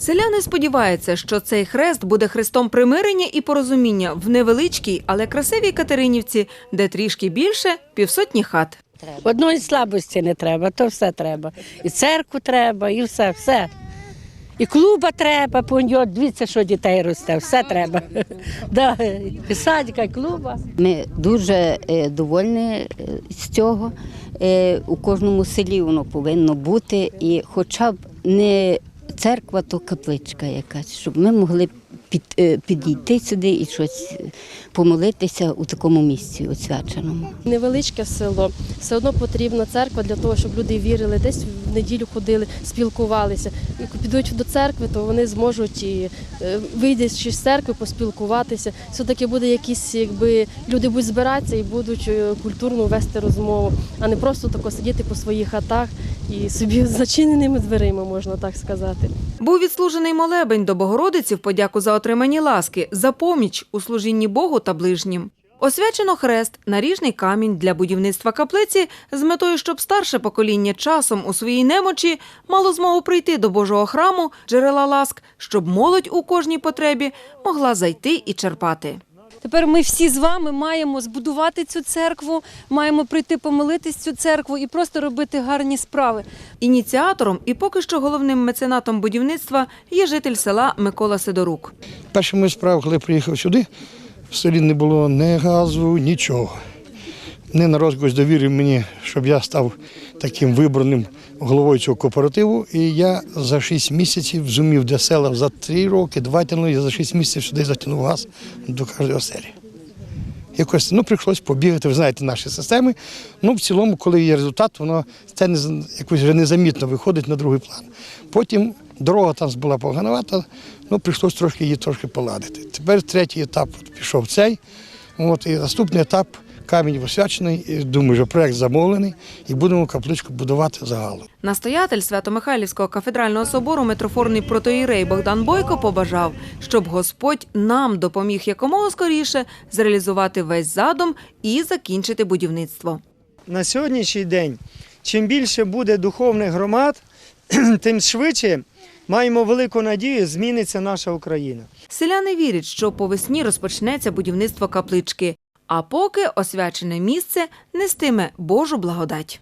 Селяни сподіваються, що цей хрест буде хрестом примирення і порозуміння в невеличкій, але красивій Катеринівці, де трішки більше півсотні хат. Одної слабості не треба, то все треба. І церкву треба, і все, все. І клуба треба, по нього дивіться, що дітей росте, все треба. Да, І садика, і клуба. Ми дуже е, довольні е, з цього. Е, У кожному селі воно повинно бути, і хоча б не церква, то капличка якась, щоб ми могли під, е, підійти сюди і щось помолитися у такому місці освяченому. Невеличке село, все одно потрібна церква для того, щоб люди вірили, десь в неділю ходили, спілкувалися. І підуть до церкви, то вони зможуть і е, вийдячи з церкви, поспілкуватися. Все-таки буде якісь, якби люди будуть збиратися і будуть е, культурно вести розмову, а не просто тако сидіти по своїх хатах і собі зачиненими дверима, можна так сказати. Був відслужений молебень до Богородиці в подяку за отримані ласки, за поміч у служінні Богу та ближнім. Освячено хрест, наріжний камінь для будівництва каплиці з метою, щоб старше покоління часом у своїй немочі мало змогу прийти до Божого храму, джерела ласк, щоб молодь у кожній потребі могла зайти і черпати. Тепер ми всі з вами маємо збудувати цю церкву, маємо прийти помолитись цю церкву і просто робити гарні справи. Ініціатором і поки що головним меценатом будівництва є житель села Микола Сидорук. Першими моя справа, коли приїхав сюди, в селі не було ні газу, нічого. Не на розголос довірив мені, щоб я став таким вибраним головою цього кооперативу. І я за 6 місяців зумів для села за 3 роки, два тягнули, я за 6 місяців сюди затягнув газ до кожної оселі. Якось ну, прийшлось побігати, ви знаєте, наші системи. Ну, в цілому, коли є результат, воно це не, якось вже незамітно виходить на другий план. Потім дорога там була поганувата, ну прийшлось трошки її трошки поладити. Тепер третій етап пішов цей. От, і наступний етап камінь освячений. Думаю, що проект замовлений, і будемо капличку будувати загалом. Настоятель Свято-Михайлівського кафедрального собору митрофорний протоїрей Богдан Бойко побажав, щоб Господь нам допоміг якомога скоріше зреалізувати весь задум і закінчити будівництво. на сьогоднішній день, чим більше буде духовних громад, тим швидше маємо велику надію, зміниться наша Україна. Селяни вірять, що по весні розпочнеться будівництво каплички, а поки освячене місце нестиме Божу благодать.